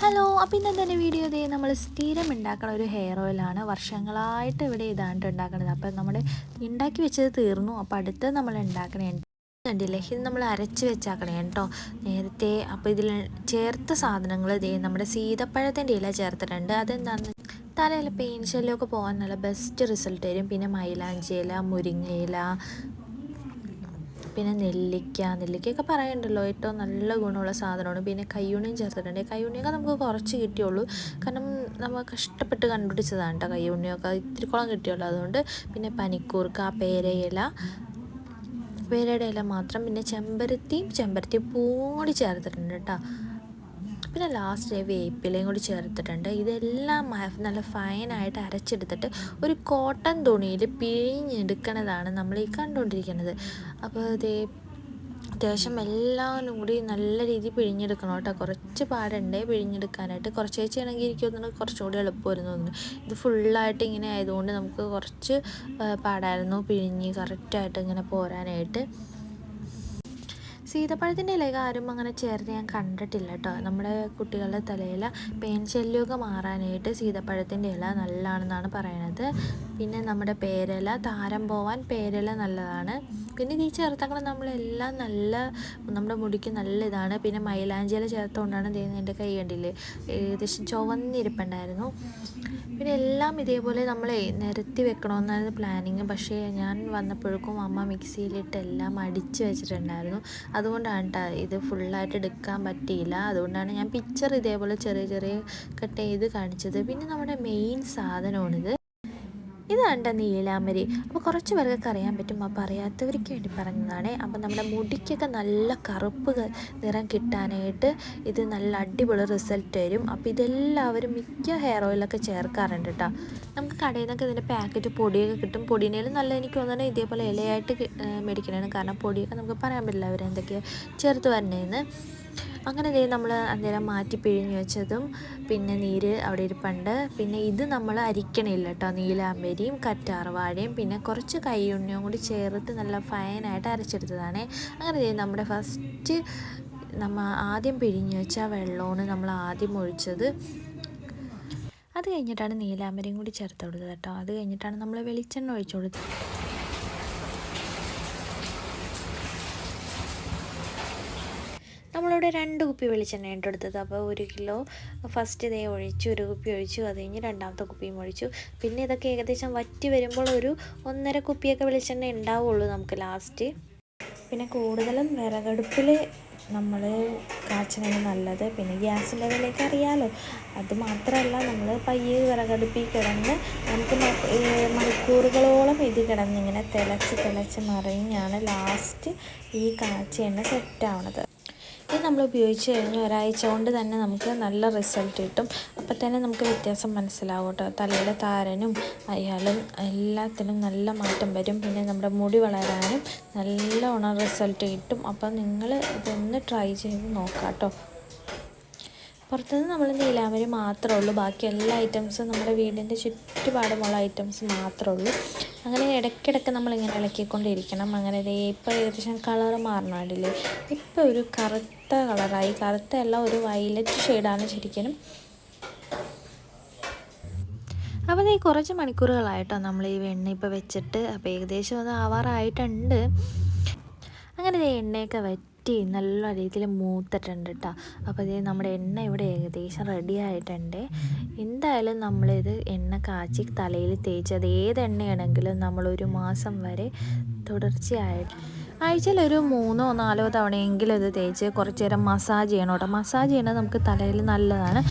Hello അപ്പോൾ ഇന്നത്തെ video ഇതേ? നമ്മൾ സ്ഥിരം ഉണ്ടാക്കുന്ന ഒരു ഹെയർ ഓയിലാണ് വർഷങ്ങളായിട്ട് ഇവിടെ ഇതാണ് ഉണ്ടാക്കുന്നത് അപ്പോൾ നമ്മൾ ഉണ്ടാക്കി വെച്ചത് തീർന്നു. അപ്പോൾ അടുത്ത് നമ്മൾ ഉണ്ടാക്കണേ കണ്ടില്ലേ? ഇത് നമ്മൾ അരച്ച് വെച്ചാക്കണേ കേട്ടോ നേരത്തെ അപ്പോൾ ഇതിൽ ചേർത്ത സാധനങ്ങൾ ഇതേ നമ്മുടെ സീതപ്പഴത്തിന്റെ ഇല ചേർത്തിട്ടുണ്ട്. അതെന്താണെന്ന് തലയിൽ പെയിൻ ശല്യമൊക്കെ പോകാൻ നല്ല ബെസ്റ്റ് റിസൾട്ട് തരും പിന്നെ മൈലാഞ്ചി ഇല മുരിങ്ങയില പിന്നെ നെല്ലിക്ക നെല്ലിക്കയൊക്കെ പറയണ്ടല്ലോ ഏറ്റവും നല്ല ഗുണമുള്ള സാധനമാണ്. പിന്നെ കയ്യുണിയും ചേർത്തിട്ടുണ്ട്. കയ്യുണിയൊക്കെ നമുക്ക് കുറച്ച് കിട്ടിയുള്ളൂ. കാരണം നമ്മൾ കഷ്ടപ്പെട്ട് കണ്ടുപിടിച്ചതാണ് കേട്ടോ കയ്യുണ്ണിയൊക്കെ. ഇത്തിരി കുളം കിട്ടിയുള്ളൂ. അതുകൊണ്ട് പിന്നെ പനിക്കൂർക്ക പേരയില പേരയുടെ ഇല മാത്രം. പിന്നെ ചെമ്പരത്തിയും ചെമ്പരത്തി പൂവും കൂടി ചേർത്തിട്ടുണ്ട് കേട്ടോ. പിന്നെ ലാസ്റ്റ് വേപ്പിലയും കൂടി ചേർത്തിട്ടുണ്ട്. ഇതെല്ലാം നല്ല ഫൈനായിട്ട് അരച്ചെടുത്തിട്ട് ഒരു കോട്ടൺ തുണിയിൽ പിഴിഞ്ഞെടുക്കണതാണ് നമ്മൾ ഈ കണ്ടുകൊണ്ടിരിക്കുന്നത്. അപ്പോൾ ഇതേ അത്യാവശ്യം എല്ലാം കൂടി നല്ല രീതിയിൽ പിഴിഞ്ഞെടുക്കണം കേട്ടോ. കുറച്ച് പാടുണ്ടേ പിഴിഞ്ഞെടുക്കാനായിട്ട്. കുറച്ച് ചേച്ചിയാണെങ്കിൽ എനിക്ക് തോന്നുന്നു കുറച്ചുകൂടി എളുപ്പമായിരുന്നു തോന്നുന്നു. ഇത് ഫുള്ളായിട്ട് ഇങ്ങനെ ആയതുകൊണ്ട് നമുക്ക് കുറച്ച് പാടായിരുന്നു പിഴിഞ്ഞ് കറക്റ്റായിട്ട് ഇങ്ങനെ പോരാനായിട്ട്. സീതപ്പഴത്തിന്റെ ഇലയൊക്കെ ആരും അങ്ങനെ ചേർത്ത് ഞാൻ കണ്ടിട്ടില്ല കേട്ടോ. നമ്മുടെ കുട്ടികളുടെ തലയിൽ പേൻ ശല്യമൊക്കെ മാറാനായിട്ട് സീതപ്പഴത്തിന്റെ ഇല നല്ലതാണെന്നാണ് പറയണത്. പിന്നെ നമ്മുടെ പേരില താരം പോവാൻ പേരില നല്ലതാണ്. പിന്നെ ഈ ചേർത്തങ്ങൾ നമ്മളെല്ലാം നല്ല നമ്മുടെ മുടിക്ക് നല്ല ഇതാണ്. പിന്നെ മൈലാഞ്ചിയില ചേർത്തുകൊണ്ടാണ് ചെയ്യുന്നത് എന്റെ കൈ കണ്ടില്ലേ? ഏകദേശം ചുവന്നിരിപ്പുണ്ടായിരുന്നു. പിന്നെ എല്ലാം ഇതേപോലെ നമ്മളെ നിരത്തി വെക്കണമെന്നായിരുന്നു പ്ലാനിങ് പക്ഷേ ഞാൻ വന്നപ്പോഴേക്കും അമ്മ മിക്സിയിലിട്ട് എല്ലാം അടിച്ച് വെച്ചിട്ടുണ്ടായിരുന്നു. അതുകൊണ്ടാണ് കേട്ടോ ഇത് ഫുള്ളായിട്ട് എടുക്കാൻ പറ്റിയില്ല. അതുകൊണ്ടാണ് ഞാൻ പിക്ചർ ഇതേപോലെ ചെറിയ ചെറിയ കട്ട് ചെയ്ത് കാണിച്ചത്. പിന്നെ നമ്മുടെ മെയിൻ സാധനമാണിത്. ഇതാണ് നീലാമരി അപ്പോൾ കുറച്ച് പേർക്കൊക്കെ അറിയാൻ പറ്റും. അപ്പോൾ അറിയാത്തവർക്ക് വേണ്ടി പറഞ്ഞതാണ്. അപ്പോൾ നമ്മുടെ മുടിക്കൊക്കെ നല്ല കറുപ്പ് നിറം കിട്ടാനായിട്ട് ഇത് നല്ല അടിപൊളി റിസൾട്ട് തരും. അപ്പോൾ ഇതെല്ലാവരും മിക്ക ഹെയർ ഓയിലൊക്കെ ചേർക്കാറുണ്ട് കേട്ടോ നമുക്ക് കടയിൽ നിന്നൊക്കെ ഇതിന്റെ പാക്കറ്റ് പൊടിയൊക്കെ കിട്ടും. പൊടിനേലും നല്ല എനിക്ക് തോന്നുന്നത് ഇതേപോലെ ഇലയായിട്ട് കി- കാരണം പൊടിയൊക്കെ നമുക്ക് പറയാൻ പറ്റില്ല. അവരെന്തൊക്കെയാണ് ചേർത്ത് വരണേന്ന്. അങ്ങനെ ദേ നമ്മൾ അന്നേരം മാറ്റി പിഴിഞ്ഞ് വെച്ചതും പിന്നെ നീര് അവിടെ ഇരിപ്പുണ്ട്. പിന്നെ ഇത് നമ്മൾ അരിക്കണില്ല കേട്ടോ നീലാമ്പരിയും കറ്റാർവാഴയും പിന്നെ കുറച്ച് കൈയുണ്ണിയും കൂടി ചേർത്ത് നല്ല ഫൈനായിട്ട് അരച്ചെടുത്തതാണ്. അങ്ങനെ ദേ നമ്മുടെ ഫസ്റ്റ് നമ്മൾ ആദ്യം പിഴിഞ്ഞ് വെച്ച വെള്ളമാണ് നമ്മൾ ആദ്യം ഒഴിച്ചത്. അത് കഴിഞ്ഞിട്ടാണ് നീലാമ്പരിയും കൂടി ചേർത്ത് കൊടുത്തത് കേട്ടോ അത് കഴിഞ്ഞിട്ടാണ് നമ്മൾ വെളിച്ചെണ്ണ ഒഴിച്ചു കൊടുത്തത്. നമ്മളിവിടെ രണ്ട് കുപ്പി വെളിച്ചെണ്ണ എടുത്തത്. അപ്പോൾ ഒരു കിലോ ഫസ്റ്റ് ഇതേ ഒഴിച്ചു ഒരു കുപ്പി ഒഴിച്ചു അത് കഴിഞ്ഞ് രണ്ടാമത്തെ കുപ്പിയും ഒഴിച്ചു. പിന്നെ ഇതൊക്കെ ഏകദേശം വറ്റി വരുമ്പോൾ ഒരു ഒന്നര കുപ്പിയൊക്കെ വെളിച്ചെണ്ണ ഉണ്ടാവുള്ളൂ നമുക്ക് ലാസ്റ്റ് പിന്നെ കൂടുതലും വിറകടുപ്പിൽ നമ്മൾ കാച്ചണതാണ് നല്ലത്. പിന്നെ ഗ്യാസിന്റെ വിലയൊക്കെ അറിയാമല്ലോ അത് മാത്രമല്ല നമ്മൾ പയ്യെ വിറകടുപ്പിൽ കിടന്ന് നമുക്ക് മണിക്കൂറുകളോളം ഇത് കിടന്നിങ്ങനെ തിളച്ച് തിളച്ച് മറിഞ്ഞാണ് ലാസ്റ്റ് ഈ കാച്ചെണ്ണ സെറ്റാവണത് ഇത് നമ്മൾ ഉപയോഗിച്ച് കഴിഞ്ഞ് ഒരാഴ്ച കൊണ്ട് തന്നെ നമുക്ക് നല്ല റിസൾട്ട് കിട്ടും. അപ്പം തന്നെ നമുക്ക് വ്യത്യാസം മനസ്സിലാവും കേട്ടോ. തലയിലെ താരനും അയാളും എല്ലാത്തിനും നല്ല മാറ്റം വരും. പിന്നെ നമ്മുടെ മുടി വളരാനും നല്ലോണം റിസൾട്ട് കിട്ടും. അപ്പം നിങ്ങൾ ഇതൊന്ന് ട്രൈ ചെയ്ത് നോക്കാം കേട്ടോ. പുറത്തുനിന്ന് നമ്മൾ നീലാമരി മാത്രമേ ഉള്ളൂ. ബാക്കി എല്ലാ ഐറ്റംസും നമ്മുടെ വീടിന്റെ ചുറ്റുപാടുമുള്ള ഐറ്റംസ് മാത്രമേ ഉള്ളൂ. അങ്ങനെ ഇടയ്ക്കിടയ്ക്ക് നമ്മളിങ്ങനെ ഇളക്കിക്കൊണ്ടിരിക്കണം. അങ്ങനെ ദേ ഇപ്പോൾ ഏകദേശം കളർ മാറണമില്ലേ ഇപ്പോൾ ഒരു കറുത്ത കളറായി കറുത്ത അല്ല ഒരു വയലറ്റ് ഷെയ്ഡാണ് ശരിക്കും. അപ്പോൾ ഈ കുറച്ച് മണിക്കൂറുകളായിട്ടോ നമ്മൾ ഈ വെണ്ണ ഇപ്പോൾ വെച്ചിട്ട്. അപ്പോൾ ഏകദേശം അത് ആവാറായിട്ടുണ്ട്. അങ്ങനെ ദേ എണ്ണയൊക്കെ വറ്റി നല്ല രീതിയിൽ മൂത്തിട്ടുണ്ട് കേട്ടോ അപ്പോൾ ഇത് നമ്മുടെ എണ്ണ ഇവിടെ ഏകദേശം റെഡി ആയിട്ടുണ്ട്. എന്തായാലും നമ്മളിത് എണ്ണ കാച്ചി തലയിൽ തേച്ച് അത് ഏത് എണ്ണയാണെങ്കിലും നമ്മളൊരു മാസം വരെ തുടർച്ചയായിട്ട് ആഴ്ചയിൽ ഒരു മൂന്നോ നാലോ തവണയെങ്കിലും ഇത് തേച്ച് കുറച്ച് നേരം മസാജ് ചെയ്യണം കേട്ടോ മസാജ് ചെയ്യണത് നമുക്ക് തലയിൽ നല്ലതാണ്.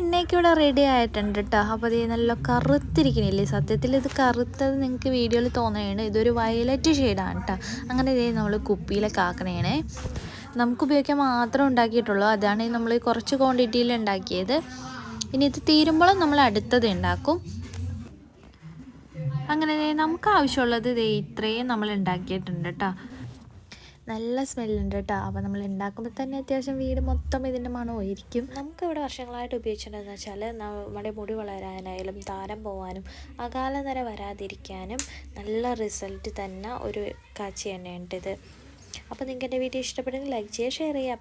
എണ്ണയൊക്കെ ഇവിടെ റെഡി ആയിട്ടുണ്ട് കേട്ടോ അപ്പോൾ ഇത് നല്ല കറുത്തിരിക്കണില്ലേ? സത്യത്തിൽ ഇത് കറുത്തത് നിങ്ങൾക്ക് വീഡിയോയിൽ തോന്നുകയാണ്. ഇതൊരു വയലറ്റ് ഷെയ്ഡാണ് കേട്ടോ അങ്ങനെ ഇതേ നമ്മൾ കുപ്പിയിലൊക്കെ ആക്കണേണേ. നമുക്ക് ഉപയോഗിക്കാൻ മാത്രം ഉണ്ടാക്കിയിട്ടുള്ളൂ. അതാണ് നമ്മൾ കുറച്ച് ക്വാണ്ടിറ്റിയിൽ ഉണ്ടാക്കിയത്. ഇനി ഇത് തീരുമ്പോഴും നമ്മൾ അടുത്തത് ഉണ്ടാക്കും. അങ്ങനെ നമുക്ക് ആവശ്യമുള്ളത് ദേ ഇത്രയും നമ്മൾ ഉണ്ടാക്കിയിട്ടുണ്ട് കേട്ടോ നല്ല സ്മെല്ലുണ്ട് കേട്ടോ. അപ്പോൾ നമ്മൾ ഉണ്ടാക്കുമ്പോൾ തന്നെ അത്യാവശ്യം വീട് മൊത്തം ഇതിന്റെ മണമായിരിക്കും നമുക്ക് ഇവിടെ വർഷങ്ങളായിട്ട് ഉപയോഗിച്ചിട്ടുണ്ടെന്ന് വെച്ചാൽ നമ്മുടെ മുടി വളരാനായാലും താരം പോകാനും അകാല നിര വരാതിരിക്കാനും നല്ല റിസൾട്ട് തന്നെ ഒരു കാച്ചി എണ്ണയുണ്ട് ഇത്. അപ്പോൾ നിങ്ങൾക്ക് എന്റെ വീഡിയോ ഇഷ്ടപ്പെടുമെങ്കിൽ ലൈക്ക് ചെയ്യുക ഷെയർ ചെയ്യുക.